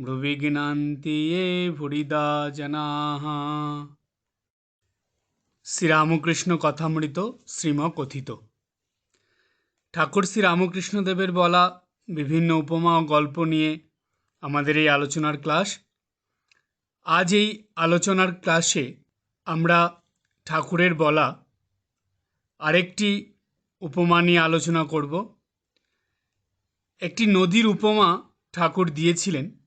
ব্রুবিঘ্নান্তি এ ভুরিদা জনাহ শ্রীরামকৃষ্ণ কথামৃত শ্রীম কথিত ঠাকুর শ্রী রামকৃষ্ণদেবের বলা বিভিন্ন উপমা ও গল্প নিয়ে আমাদের এই আলোচনার ক্লাস। আজ এই আলোচনার ক্লাসে আমরা ঠাকুরের বলা আরেকটি উপমা নিয়ে আলোচনা করব। একটি নদীর উপমা ঠাকুর দিয়েছিলেন।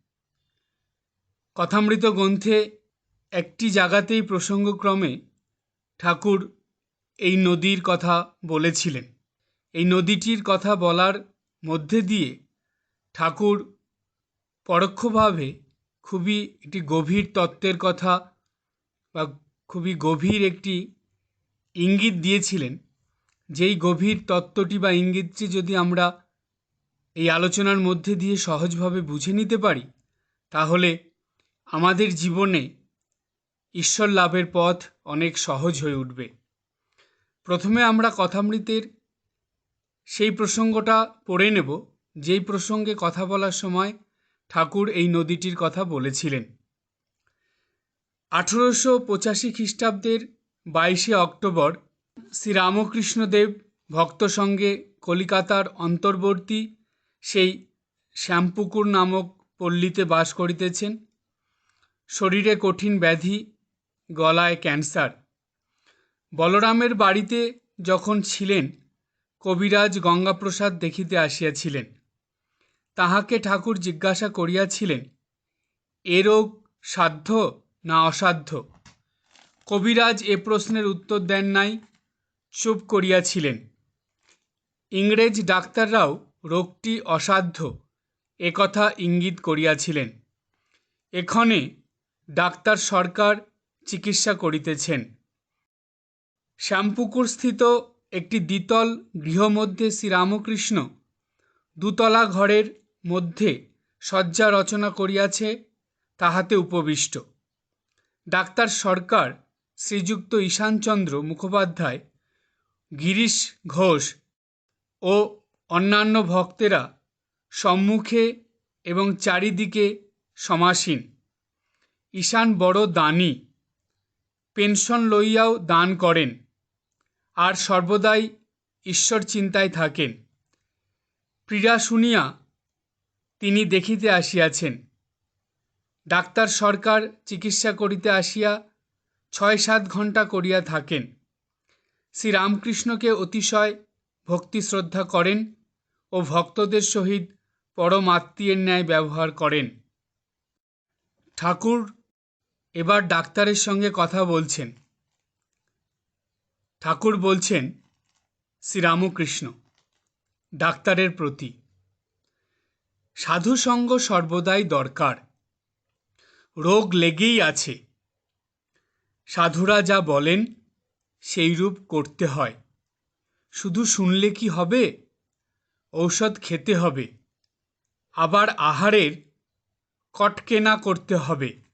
কথামৃত গ্রন্থে একটি জায়গাতেই প্রসঙ্গক্রমে ঠাকুর এই নদীর কথা বলেছিলেন। এই নদীটির কথা বলার মধ্যে দিয়ে ঠাকুর পরোক্ষভাবে খুবই একটি গভীর তত্ত্বের কথা বা খুবই গভীর একটি ইঙ্গিত দিয়েছিলেন। যেই গভীর তত্ত্বটি বা ইঙ্গিতটি যদি আমরা এই আলোচনার মধ্যে দিয়ে সহজভাবে বুঝে নিতে পারি, তাহলে আমাদের জীবনে ঈশ্বর লাভের পথ অনেক সহজ হয়ে উঠবে। প্রথমে আমরা কথামৃতের সেই প্রসঙ্গটা পড়ে নেব, যেই প্রসঙ্গে কথা বলার সময় ঠাকুর এই নদীটির কথা বলেছিলেন। আঠেরোশো পঁচাশি খ্রিস্টাব্দের বাইশে অক্টোবর শ্রীরামকৃষ্ণদেব ভক্ত সঙ্গে কলিকাতার অন্তর্বর্তী সেই শ্যামপুকুর নামক পল্লীতে বাস করিতেছেন। শরীরে কঠিন ব্যাধি, গলায় ক্যান্সার। বলরামের বাড়িতে যখন ছিলেন, কবিরাজ গঙ্গাপ্রসাদ দেখিতে আসিয়াছিলেন। তাহাকে ঠাকুর জিজ্ঞাসা করিয়াছিলেন, এ রোগ সাধ্য না অসাধ্য? কবিরাজ এ প্রশ্নের উত্তর দেন নাই, চুপ করিয়াছিলেন। ইংরেজ ডাক্তাররাও রোগটি অসাধ্য একথা ইঙ্গিত করিয়াছিলেন। এক্ষণে ডাক্তার সরকার চিকিৎসা করিতেছেন। শ্যামপুকুরস্থিত একটি দ্বিতল গৃহমধ্যে শ্রীরামকৃষ্ণ দুতলা ঘরের মধ্যে শয্যা রচনা করিয়াছে, তাহাতে উপবিষ্ট। ডাক্তার সরকার শ্রীযুক্ত ঈশানচন্দ্র মুখোপাধ্যায়, গিরিশ ঘোষ ও অন্যান্য ভক্তেরা সম্মুখে এবং চারিদিকে সমাসীন। ঈশান বড় দানী। পেনশন লইয়াও দান করেন। আর সর্বদাই ঈশ্বর চিন্তায় থাকেন। পীড়া শুনিয়া তিনি দেখিতে আসিয়াছেন। ডাক্তার সরকার চিকিৎসা করিতে আসিয়া ছয় সাত ঘণ্টা করিয়া থাকেন। শ্রীরামকৃষ্ণকে অতিশয় ভক্তি শ্রদ্ধা করেন ও ভক্তদের সহিত পরম আত্মীয়ের ন্যায় ব্যবহার করেন। ঠাকুর এবার ডাক্তারের সঙ্গে কথা বলছেন। ঠাকুর বলছেন, শ্রীরামকৃষ্ণ, ডাক্তারের প্রতি। সাধুসঙ্গ সর্বদাই দরকার। রোগ লেগেই আছে। সাধুরা যা বলেন, সেইরূপ করতে হয়। শুধু শুনলে কি হবে? ঔষধ খেতে হবে। আবার আহারের কটকেনা করতে হবে।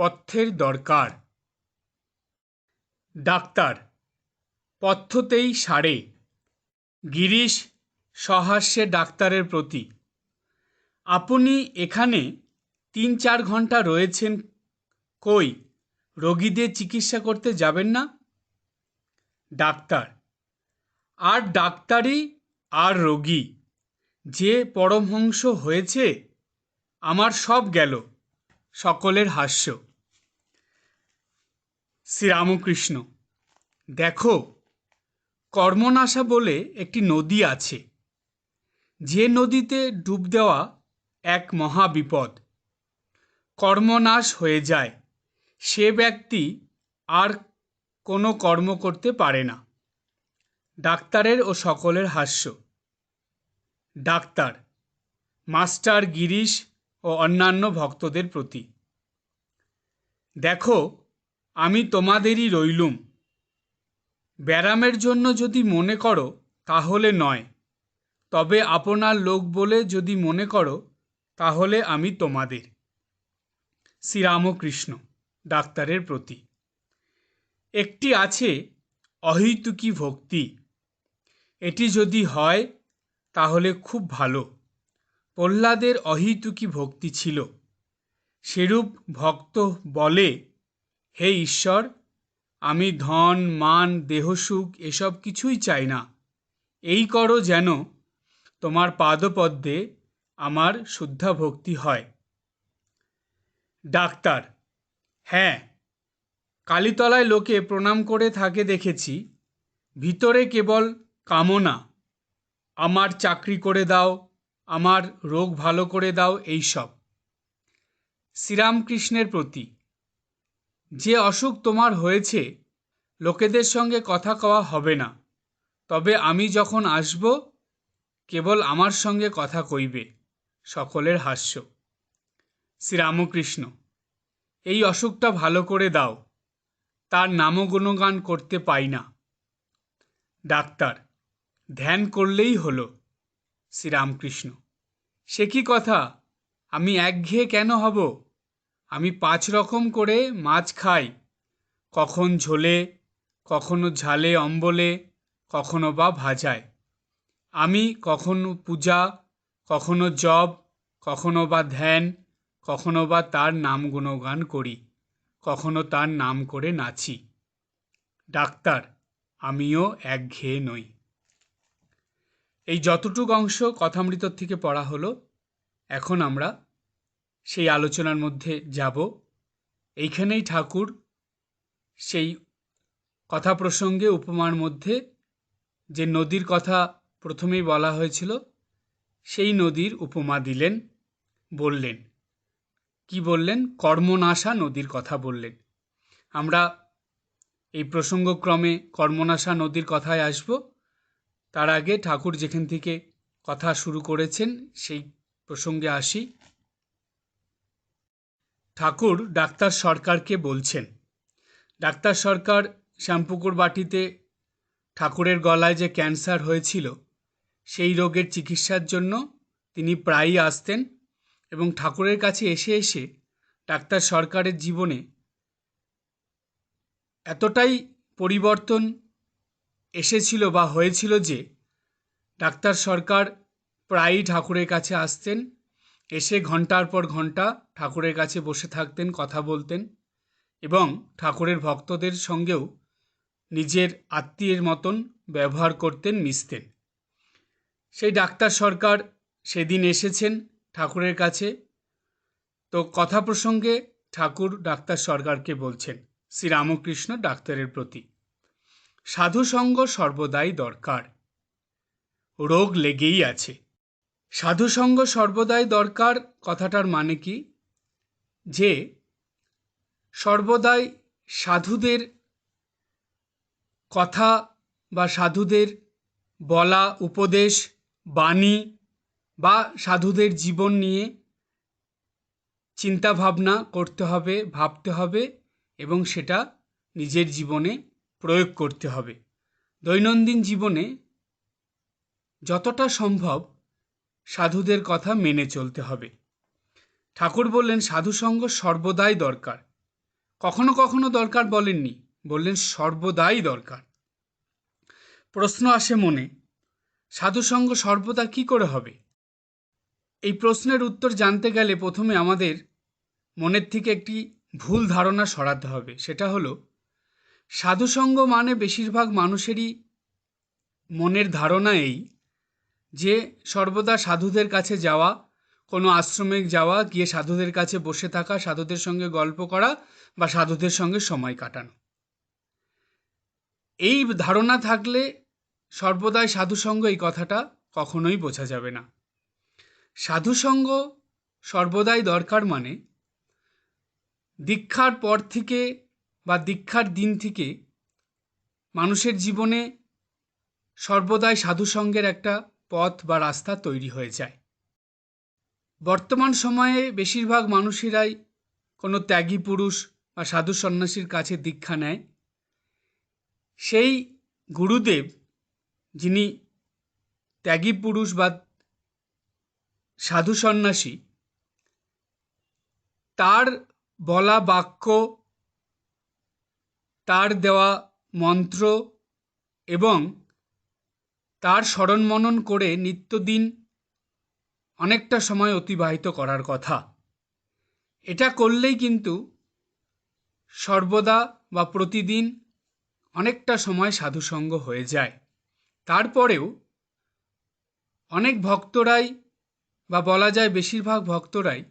পথ্যের দরকার। ডাক্তার পথ্যতেই সারে। গিরিশ সহাস্যে ডাক্তারের প্রতি। আপনি এখানে তিন চার ঘণ্টা রয়েছেন কই? রোগীদের চিকিৎসা করতে যাবেন না? ডাক্তার, আর ডাক্তারই আর রোগী। যে পরমহংস হয়েছে, আমার সব গেল। সকলের হাস্য। শ্রীরামকৃষ্ণ। দেখো, কর্মনাশা বলে একটি নদী আছে। যে নদীতে ডুব দেওয়া এক মহাবিপদ। কর্মনাশ হয়ে যায়। সে ব্যক্তি আর কোনো কর্ম করতে পারে না। ডাক্তারের ও সকলের হাস্য। ডাক্তার, মাস্টার গিরিশ ও অন্যান্য ভক্তদের প্রতি। দেখো আমি তোমাদেরই রইলুম। ব্যারামের জন্য যদি মনে করো, তাহলে নয়। তবে আপনার লোক বলে যদি মনে করো, তাহলে আমি তোমাদের। শ্রীরামকৃষ্ণ, ডাক্তারের প্রতি। একটি আছে অহৈতুকী ভক্তি। এটি যদি হয়, তাহলে খুব ভালো। প্রহ্লাদের অহৈতুকী ভক্তি ছিল। সেরূপ ভক্ত বলে হে ঈশ্বর, আমি ধন, মান দেহসুখ এসব কিছুই চাই না। এই করো যেন তোমার পাদপদ্মে আমার শুদ্ধা ভক্তি হয়। ডাক্তার হ্যাঁ কালীতলায় লোকে প্রণাম করে থাকে দেখেছি, ভিতরে কেবল কামনা, আমার চাকরি করে দাও, আমার রোগ ভালো করে দাও, এইসব। শ্রীরামকৃষ্ণের প্রতি যে অসুখ তোমার হয়েছে, লোকেদের সঙ্গে কথা কওয়া হবে না। তবে আমি যখন আসব, কেবল আমার সঙ্গে কথা কইবে, সকলের হাস্য। শ্রীরামকৃষ্ণ, এই অসুখটা ভালো করে দাও, তার নামগুণগান করতে পাই না। ডাক্তার, ধ্যান করলেই হলো। শ্রীরামকৃষ্ণ, সে কি কথা? আমি একঘেয়ে কেন হব? আমি পাঁচ রকম করে মাছ খাই। কখন ঝোলে, কখনো ঝালে অম্বলে, কখনো বা ভাজায়। আমি কখনো পূজা, কখনো জব, কখনো বা ধ্যান, কখনো বা তার নাম গুণগান করি, কখনো তার নাম করে নাচি। ডাক্তার, আমিও একঘেয়ে নই। এই যতটুকু অংশ কথামৃতর থেকে পড়া হলো, এখন আমরা সেই আলোচনার মধ্যে যাব। এইখানেই ঠাকুর সেই কথা প্রসঙ্গে উপমার মধ্যে যে নদীর কথা প্রথমেই বলা হয়েছিল, সেই নদীর উপমা দিলেন, বললেন। কি বললেন? কর্মনাশা নদীর কথা বললেন। আমরা এই প্রসঙ্গক্রমে কর্মনাশা নদীর কথায় আসব। তার আগে ঠাকুর যেখান থেকে কথা শুরু করেছেন, সেই প্রসঙ্গে আসি। ঠাকুর ডাক্তার সরকারকে বলছেন। ডাক্তার সরকার শ্যামপুকুর বাটিতে ঠাকুরের গলায় যে ক্যান্সার হয়েছিল, সেই রোগের চিকিৎসার জন্য তিনি প্রায়ই আসতেন এবং ঠাকুরের কাছে এসে এসে ডাক্তার সরকারের জীবনে এতটাই পরিবর্তন এসেছিল বা হয়েছিল যে, ডাক্তার সরকার প্রায়ই ঠাকুরের কাছে আসতেন এসে ঘণ্টার পর ঘণ্টা ঠাকুরের কাছে বসে থাকতেন, কথা বলতেন এবং ঠাকুরের ভক্তদের সঙ্গেও নিজের আত্মীয়ের মতন ব্যবহার করতেন, মিশতেন। সেই ডাক্তার সরকার সেদিন এসেছেন ঠাকুরের কাছে। তো কথা প্রসঙ্গে ঠাকুর ডাক্তার সরকারকে বলছেন, শ্রীরামকৃষ্ণ ডাক্তারের প্রতি সাধুসঙ্গ সর্বদাই দরকার। রোগ লেগেই আছে। সাধুসঙ্গ সর্বদাই দরকার, কথাটার মানে কি? যে, সর্বদাই সাধুদের কথা বা সাধুদের বলা, উপদেশ, বাণী বা সাধুদের জীবন নিয়ে চিন্তা ভাবনা করতে হবে, ভাবতে হবে এবং সেটা নিজের জীবনে প্রয়োগ করতে হবে। দৈনন্দিন জীবনে যতটা সম্ভব সাধুদের কথা মেনে চলতে হবে। ঠাকুর বললেন, সাধুসঙ্গ সর্বদাই দরকার। কখনো কখনো দরকার বলেননি, বললেন, সর্বদাই দরকার। প্রশ্ন আসে মনে, সাধুসঙ্গ সর্বদা কি করে হবে? এই প্রশ্নের উত্তর জানতে গেলে প্রথমে আমাদের মনের থেকে একটি ভুল ধারণা সরাতে হবে। সেটা হলো, সাধুসঙ্গ মানে বেশিরভাগ মানুষেরই মনের ধারণা এই যে সর্বদা সাধুদের কাছে যাওয়া, কোনো আশ্রমে যাওয়া, গিয়ে সাধুদের কাছে বসে থাকা, সাধুদের সঙ্গে গল্প করা বা সাধুদের সঙ্গে সময় কাটানো। এই ধারণা থাকলে সর্বদাই সাধুসঙ্গ এই কথাটা কখনোই বোঝা যাবে না। সাধুসঙ্গ সর্বদাই দরকার মানে দীক্ষার পর থেকে বা দীক্ষার দিন থেকে মানুষের জীবনে সর্বদাই সাধুসঙ্গের একটা পথ বা রাস্তা তৈরি হয়ে যায়। বর্তমান সময়ে বেশিরভাগ মানুষেরাই কোনো ত্যাগী পুরুষ বা সাধু সন্ন্যাসীর কাছে দীক্ষা নেয়। সেই গুরুদেব, যিনি ত্যাগী পুরুষ বা সাধু সন্ন্যাসী, তার বলা বাক্য, তার দেওয়া মন্ত্র এবং তার স্মরণ মনন করে নিত্যদিন অনেকটা সময় অতিবাহিত করার কথা। এটা করলেই কিন্তু সর্বদা বা প্রতিদিন অনেকটা সময় সাধুসঙ্গ হয়ে যায়। তারপরেও অনেক ভক্তরাই বা বলা যায় বেশিরভাগ ভক্তরাই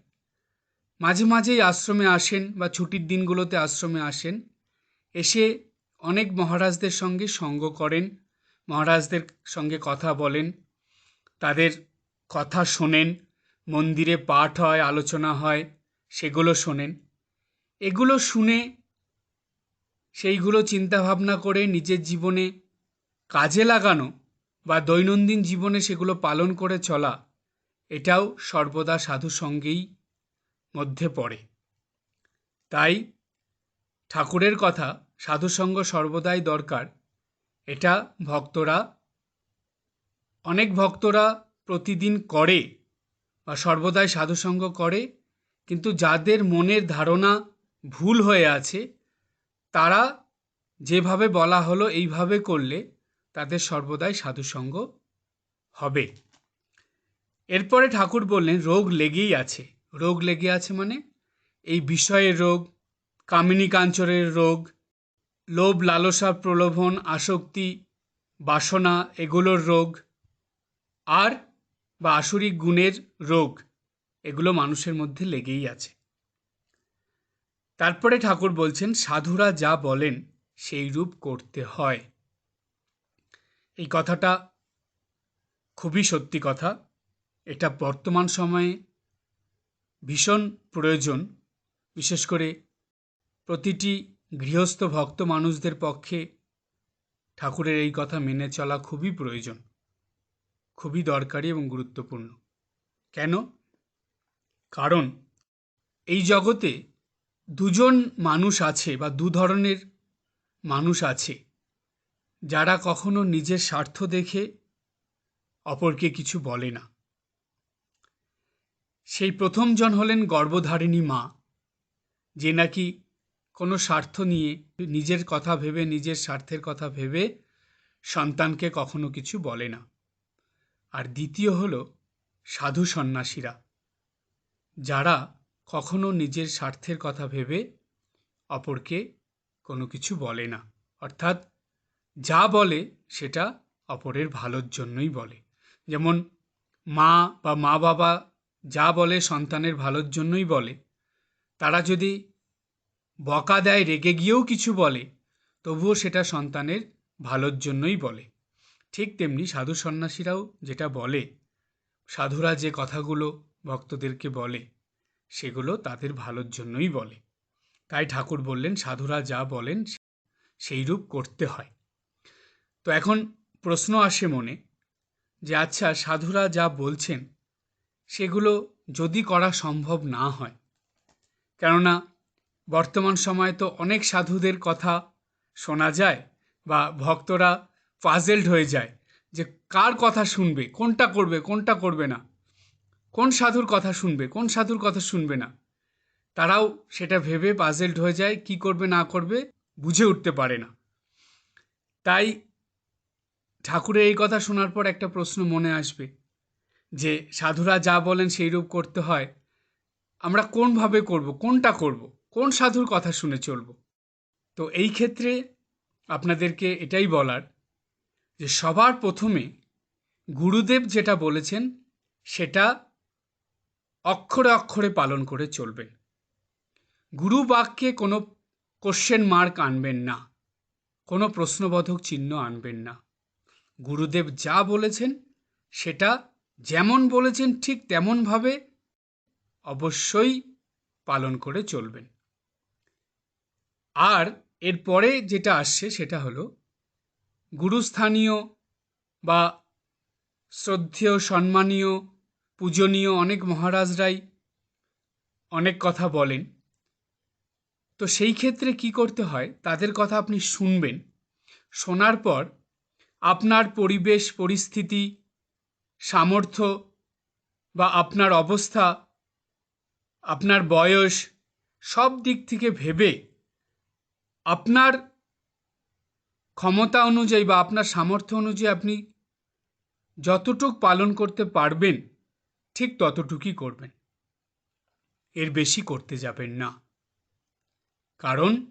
মাঝে মাঝেই আশ্রমে আসেন বা ছুটির দিনগুলোতে আশ্রমে আসেন, এসে অনেক মহারাজদের সঙ্গে সঙ্গ করেন। মহারাজদের সঙ্গে কথা বলেন, তাদের কথা শোনেন, মন্দিরে পাঠ হয়, আলোচনা হয়, সেগুলো শোনেন। এগুলো শুনে সেইগুলো চিন্তাভাবনা করে নিজের জীবনে কাজে লাগানো বা দৈনন্দিন জীবনে সেগুলো পালন করে চলা, এটাও সর্বদা সাধু সঙ্গেই মধ্যে পড়ে। তাই ঠাকুরের কথা সাধুসঙ্গ সর্বদাই দরকার। এটা ভক্তরা, অনেক ভক্তরা প্রতিদিন করে বা সর্বদাই সাধুসঙ্গ করে, কিন্তু যাদের মনের ধারণা ভুল হয়ে আছে, তারা যেভাবে বলা হলো এইভাবে করলে তাদের সর্বদাই সাধুসঙ্গ হবে। এরপরে ঠাকুর বললেন, রোগ লেগেই আছে। রোগ লেগে আছে মানে এই বিষয়ের রোগ, কামিনী কাঞ্চরের রোগ লোভ, লালসা, প্রলোভন, আসক্তি, বাসনা, এগুলোর রোগ আর বা আসরিক গুণের রোগ, এগুলো মানুষের মধ্যে লেগেই আছে। তারপরে ঠাকুর বলছেন, সাধুরা যা বলেন, সেই রূপ করতে হয়। এই কথাটা খুবই সত্যি কথা। এটা বর্তমান সময়ে ভীষণ প্রয়োজন, বিশেষ করে প্রতিটি গৃহস্থ ভক্ত মানুষদের পক্ষে ঠাকুরের এই কথা মেনে চলা খুবই প্রয়োজন, খুবই দরকারি এবং গুরুত্বপূর্ণ। কেন? কারণ এই জগতে দুজন মানুষ আছে বা দু ধরনের মানুষ আছে, যারা কখনো নিজের স্বার্থ দেখে অপরকে কিছু বলে না। সেই প্রথমজন হলেন গর্ভধারিণী মা, যে নাকি কোনো স্বার্থ নিয়ে নিজের কথা ভেবে, নিজের স্বার্থের কথা ভেবে সন্তানকে কখনো কিছু বলে না। আর দ্বিতীয় হল সাধু সন্ন্যাসীরা। যারা কখনো নিজের স্বার্থের কথা ভেবে অপরকে কোনো কিছু বলে না। অর্থাৎ যা বলে সেটা অপরের ভালোর জন্যই বলে। যেমন মা বা মা বাবা যা বলে সন্তানের ভালোর জন্যই বলে, তারা যদি বকা দেয়, রেগে গিয়েও কিছু বলে, তবুও সেটা সন্তানের ভালোর জন্যই বলে। ঠিক তেমনি সাধু সন্ন্যাসীরাও যেটা বলে, সাধুরা যে কথাগুলো ভক্তদেরকে বলে, সেগুলো তাদের ভালোর জন্যই বলে। তাই ঠাকুর বললেন, সাধুরা যা বলেন সেই রূপ করতে হয়। তো এখন প্রশ্ন আসে মনে যে আচ্ছা সাধুরা যা বলছেন, সেগুলো যদি করা সম্ভব না হয়, কেননা বর্তমান সময়ে তো অনেক সাধুদের কথা শোনা যায় বা ভক্তরা পাজেলড হয়ে যায় যে কার কথা শুনবে, কোনটা করবে কোনটা করবে না, কোন সাধুর কথা শুনবে, কোন সাধুর কথা শুনবে না। তারাও সেটা ভেবে পাজেলড হয়ে যায়, কি করবে, না করবে, বুঝে উঠতে পারে না। তাই ঠাকুরের এই কথা শোনার পর একটা প্রশ্ন মনে আসবে যে সাধুরা যা বলেন সেই রূপ করতে হয়, আমরা কোনভাবে করব, কোনটা করব? কোন সাধুর কথা শুনে চলব? তো এই ক্ষেত্রে আপনাদেরকে এটাই বলার যে সবার প্রথমে গুরুদেব যেটা বলেছেন, সেটা অক্ষরে অক্ষরে পালন করে চলবেন। গুরু বাক্যে কোনো কোশ্চেন মার্ক আনবেন না, কোনো প্রশ্নবোধক চিহ্ন আনবেন না। গুরুদেব যা বলেছেন, সেটা যেমন বলেছেন, ঠিক তেমনভাবে অবশ্যই পালন করে চলবেন। আর এরপরে যেটা আসছে সেটা হলো গুরুস্থানীয় বা শ্রদ্ধেয়, সম্মানীয়, পূজনীয় অনেক মহারাজরাই অনেক কথা বলেন। তো সেই ক্ষেত্রে কি করতে হয়, তাদের কথা আপনি শুনবেন। শোনার পর আপনার পরিবেশ, পরিস্থিতি, সামর্থ্য বা আপনার অবস্থা, আপনার বয়স সব দিক থেকে ভেবে আপনার ক্ষমতা অনুযায়ী বা আপনার সামর্থ্য অনুযায়ী আপনি যতটুক পালন করতে পারবেন, ঠিক ততটুকুই করবেন। এর বেশি করতে যাবেন না। কারণ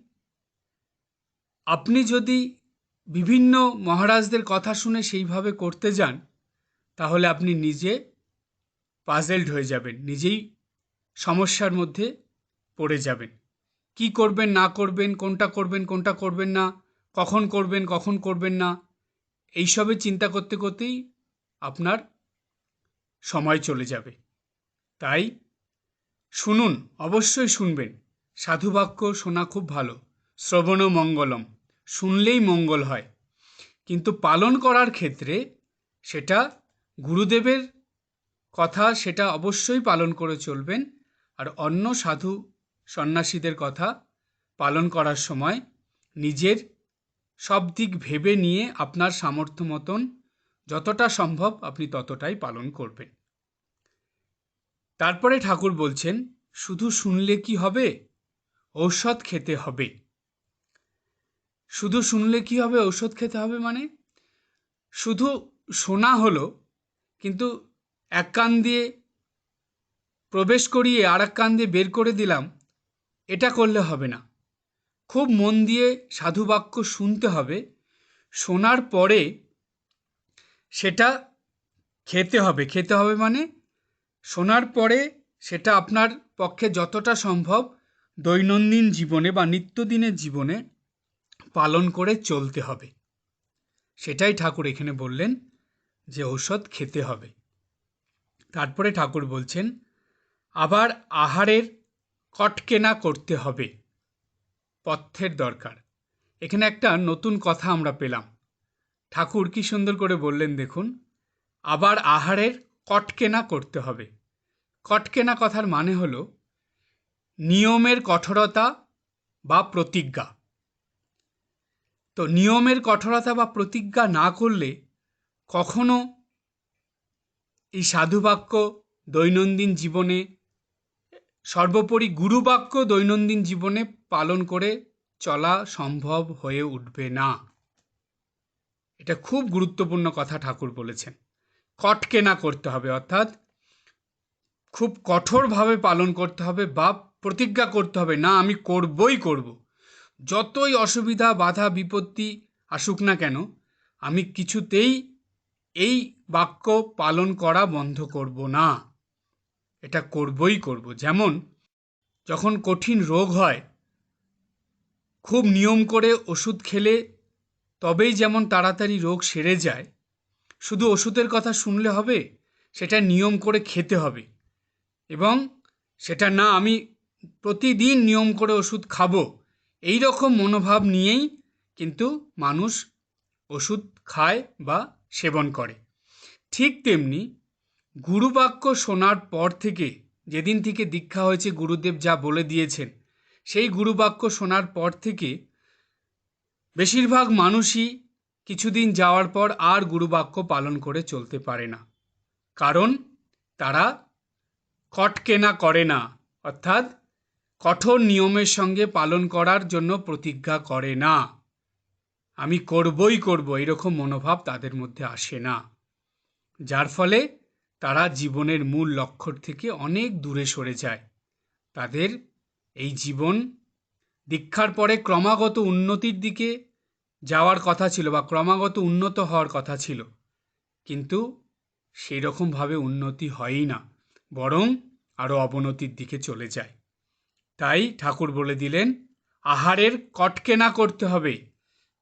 আপনি যদি বিভিন্ন মহারাজদের কথা শুনে সেইভাবে করতে যান, তাহলে আপনি নিজে পাজেলড হয়ে যাবেন, নিজেই সমস্যার মধ্যে পড়ে যাবেন। কি করবেন, না করবেন, কোনটা করবেন কোনটা করবেন না, কখন করবেন কখন করবেন না, এইসবে চিন্তা করতে করতেই আপনার সময় চলে যাবে। তাই শুনুন, অবশ্যই শুনবেন। সাধুবাক্য শোনা খুব ভালো। শ্রবণ মঙ্গলম, শুনলেই মঙ্গল হয়। কিন্তু পালন করার ক্ষেত্রে সেটা গুরুদেবের কথা, সেটা অবশ্যই পালন করে চলবেন। আর অন্য সাধু সন্ন্যাসীদের কথা পালন করার সময় নিজের সব দিক ভেবে নিয়ে আপনার সামর্থ্য মতন যতটা সম্ভব আপনি ততটাই পালন করবেন। তারপরে ঠাকুর বলছেন, শুধু শুনলে কি হবে? ঔষধ খেতে হবে। শুধু শুনলে কি হবে? ঔষধ খেতে হবে মানে? শুধু শোনা হলো, কিন্তু এক কান দিয়ে প্রবেশ করিয়ে আর এক কান দিয়ে বের করে দিলাম এটা করলে হবে না। খুব মন দিয়ে সাধুবাক্য শুনতে হবে। শোনার পরে সেটা খেতে হবে। খেতে হবে মানে শোনার পরে সেটা আপনার পক্ষে যতটা সম্ভব দৈনন্দিন জীবনে বা নিত্যদিনের জীবনে পালন করে চলতে হবে। সেটাই ঠাকুর এখানে বললেন যে ঔষধ খেতে হবে। তারপরে ঠাকুর বলছেন, আবার আহারের কটকেনা করতে হবে। পথ্যের দরকার। এখানে একটা নতুন কথা আমরা পেলাম। ঠাকুর কি সুন্দর করে বললেন দেখুন, আবার আহারের কটকেনা করতে হবে। কটকেনা কথার মানে হল নিয়মের কঠোরতা বা প্রতিজ্ঞা। তো নিয়মের কঠোরতা বা প্রতিজ্ঞা না করলে কখনো এই সাধুবাক্য দৈনন্দিন জীবনে সর্বোপরি গুরুবাক্য দৈনন্দিন জীবনে পালন করে চলা সম্ভব হয়ে উঠবে না। এটা খুব গুরুত্বপূর্ণ কথা ঠাকুর বলেছেন। কটকেনা করতে হবে, অর্থাৎ খুব কঠোরভাবে পালন করতে হবে বা প্রতিজ্ঞা করতে হবে, না, আমি করবই করব। যতই অসুবিধা, বাধা, বিপত্তি আসুক না কেন, আমি কিছুতেই এই বাক্য পালন করা বন্ধ করব না। এটা করবই করব। যেমন, যখন কঠিন রোগ হয়, খুব নিয়ম করে ওষুধ খেলে তবেই যেমন তাড়াতাড়ি রোগ সেরে যায়, শুধু ওষুধের কথা শুনলে হবে, সেটা নিয়ম করে খেতে হবে। এবং সেটা না, আমি প্রতিদিন নিয়ম করে ওষুধ খাব, এই রকম মনোভাব নিয়েই কিন্তু মানুষ ওষুধ খায় বা সেবন করে। ঠিক তেমনি গুরুবাক্য শোনার পর থেকে যেদিন থেকে দীক্ষা হয়েছে গুরুদেব যা বলে দিয়েছেন, সেই গুরুবাক্য শোনার পর থেকে বেশিরভাগ মানুষই কিছুদিন যাওয়ার পর আর গুরুবাক্য পালন করে চলতে পারে না। কারণ তারা কটকেনা করে না, অর্থাৎ কঠোর নিয়মের সঙ্গে পালন করার জন্য প্রতিজ্ঞা করে না। আমি করবই করব, এরকম মনোভাব তাদের মধ্যে আসে না। যার ফলে তারা জীবনের মূল লক্ষ্য থেকে অনেক দূরে সরে যায়। তাদের এই জীবন দীক্ষার পরে ক্রমাগত উন্নতির দিকে যাওয়ার কথা ছিল বা ক্রমাগত উন্নত হওয়ার কথা ছিল। কিন্তু সেই রকমভাবে উন্নতি হয়ই না, বরং আরও অবনতির দিকে চলে যায়। তাই ঠাকুর বলে দিলেন, আহারের কটকে না করতে হবে।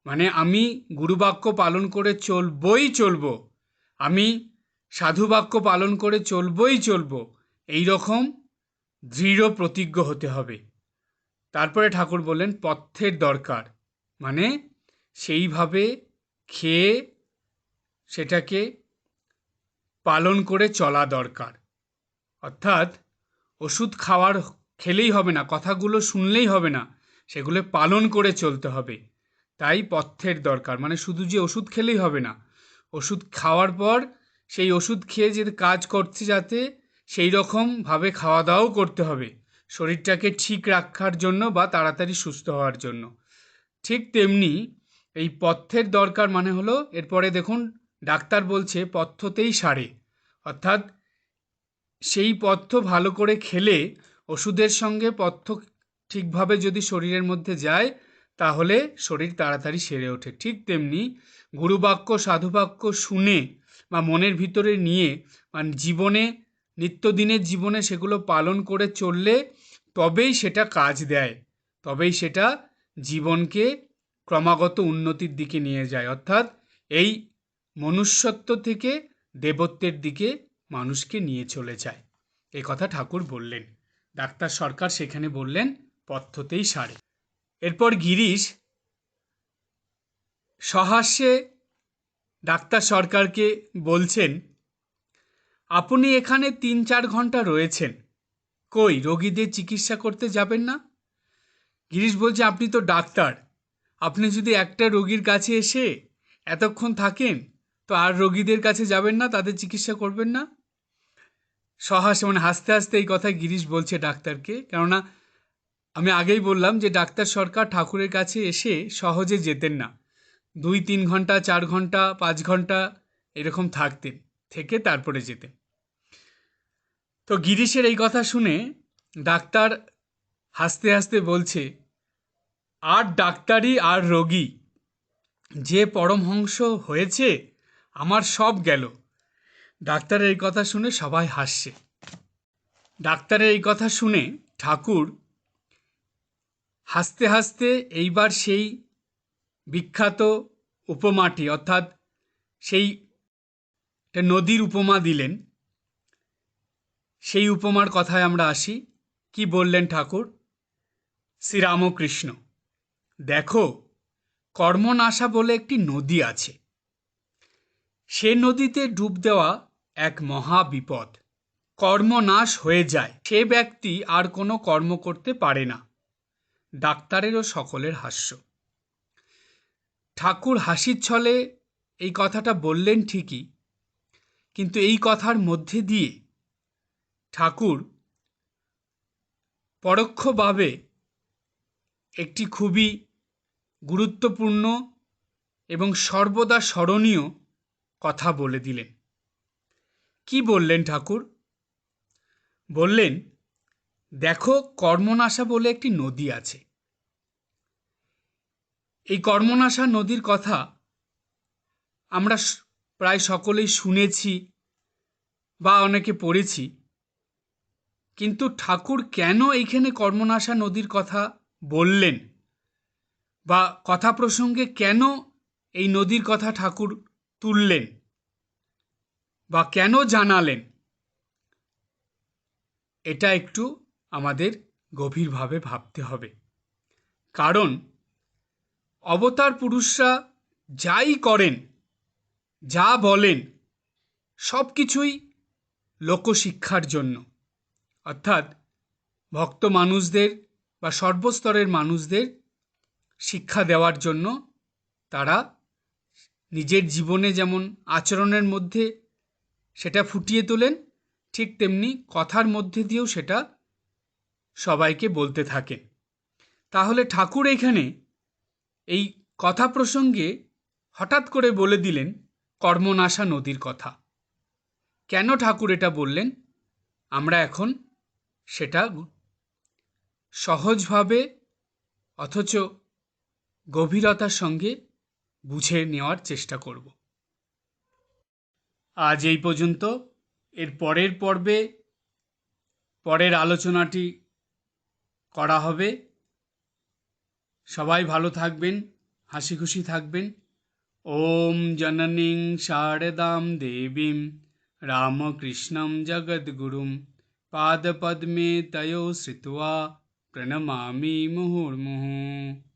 মানে আমি গুরুবাক্য পালন করে চলবই চলব। আমি সাধুবাক্য পালন করে চলবই চলব, এই রকম দৃঢ় প্রতিজ্ঞ হতে হবে। তারপরে ঠাকুর বললেন পথ্যের দরকার। মানে সেইভাবে খেয়ে সেটাকে পালন করে চলা দরকার। অর্থাৎ ওষুধ খাওয়ার খেলেই হবে না, কথাগুলো শুনলেই হবে না, সেগুলো পালন করে চলতে হবে। তাই পথ্যের দরকার মানে শুধু যে ওষুধ খেলেই হবে না, ওষুধ খাওয়ার পর সেই ওষুধ খেয়ে যে কাজ করছে যাতে, সেই রকমভাবে খাওয়া দাওয়াও করতে হবে। শরীরটাকে ঠিক রাখার জন্য বা তাড়াতাড়ি সুস্থ হওয়ার জন্য। ঠিক তেমনি এই পথ্যের দরকার মানে হলো, এরপরে দেখুন, ডাক্তার বলছে পথ্যতেই সারে। অর্থাৎ সেই পথ্য ভালো করে খেলে ওষুধের সঙ্গে পথ্য ঠিকভাবে যদি শরীরের মধ্যে যায়, তাহলে শরীর তাড়াতাড়ি সেরে ওঠে। ঠিক তেমনি গুরুবাক্য, সাধুবাক্য শুনে বা মনের ভিতরে নিয়ে মানে জীবনে নিত্যদিনের জীবনে সেগুলো পালন করে চললে তবেই সেটা কাজ দেয়। তবেই সেটা জীবনকে ক্রমাগত উন্নতির দিকে নিয়ে যায়। অর্থাৎ এই মনুষ্যত্ব থেকে দেবত্বের দিকে মানুষকে নিয়ে চলে যায়। এ কথা ঠাকুর বললেন। ডাক্তার সরকার সেখানে বললেন, পথ্যতেই সারে। এরপর গিরিশ সহাস্যে ডাক্তার সরকারকে বলছেন, আপনি এখানে তিন চার ঘণ্টা রয়েছেন। কই, রোগীদের চিকিৎসা করতে যাবেন না? গিরিশ বলছে, আপনি তো ডাক্তার। আপনি যদি একটা রোগীর কাছে এসে এতক্ষণ থাকেন, তো আর রোগীদের কাছে যাবেন না, তাদের চিকিৎসা করবেন না? সহাসে মানে হাসতে হাসতে এই কথা গিরিশ বলছে ডাক্তারকে, কেননা আমি আগেই বললাম যে ডাক্তার সরকার ঠাকুরের কাছে এসে সহজে যেতেন না। দুই, তিন ঘণ্টা, চার ঘণ্টা, পাঁচ ঘণ্টা এরকম থাকতেন, থেকে তারপরে যেতেন। তো গিরিশের এই কথা শুনে ডাক্তার হাসতে হাসতে বলছে, আর ডাক্তারি আর রোগী। যে পরমহংস হয়েছে, আমার সব গেল। ডাক্তারের এই কথা শুনে সবাই হাসছে। ডাক্তারের এই কথা শুনে ঠাকুর হাসতে হাসতে এইবার সেই বিখ্যাত উপমাটি, অর্থাৎ সেই নদীর উপমা দিলেন। সেই উপমার কথায় আমরা আসি। কি বললেন ঠাকুর? শ্রীরামকৃষ্ণ, দেখো, কর্মনাশা বলে একটি নদী আছে। সে নদীতে ডুব দেওয়া এক মহা বিপদ। কর্মনাশ হয়ে যায়। সে ব্যক্তি আর কোনো কর্ম করতে পারে না। ডাক্তারেরও সকলের হাস্য। ঠাকুর হাসির ছলে এই কথাটা বললেন ঠিকই, কিন্তু এই কথার মধ্যে দিয়ে ঠাকুর পরোক্ষভাবে একটি খুবই গুরুত্বপূর্ণ এবং সর্বদা স্মরণীয় কথা বলে দিলেন। কি বললেন ঠাকুর? বললেন, দেখো কর্মনাশা বলে একটি নদী আছে। এই কর্মনাশা নদীর কথা আমরা প্রায় সকলেই শুনেছি বা অনেকে পড়েছি। কিন্তু ঠাকুর কেন এইখানে কর্মনাশা নদীর কথা বললেন? বা কথা প্রসঙ্গে কেন এই নদীর কথা ঠাকুর তুললেন? বা কেন জানালেন? এটা একটু আমাদের গভীরভাবে ভাবতে হবে। কারণ অবতার পুরুষরা যাই করেন, যা বলেন সব কিছুই লোকশিক্ষার জন্য। অর্থাৎ ভক্ত মানুষদের বা সর্বস্তরের মানুষদের শিক্ষা দেওয়ার জন্য তারা নিজের জীবনে যেমন আচরণের মধ্যে সেটা ফুটিয়ে তোলেন, ঠিক তেমনি কথার মধ্যে দিয়েও সেটা সবাইকে বলতে থাকেন। তাহলে ঠাকুর এখানে এই কথা প্রসঙ্গে হঠাৎ করে বলে দিলেন কর্মনাশা নদীর কথা। কেন ঠাকুর এটা বললেন? আমরা এখন সেটা সহজভাবে অথচ গভীরতার সঙ্গে বুঝে নেওয়ার চেষ্টা করব। আজ এই পর্যন্ত। এর পরের পর্বে পরের আলোচনাটি করা হবে। সবাই ভালো থাকবেন, হাসি খুশি থাকবেন। ওম জননীং শারদাম দেবীম, রামকৃষ্ণম জগদ্গুরুম। পাদপদ্মে তয়ো শ্রিতা প্রণমামি মুহুর্মুহুঃ।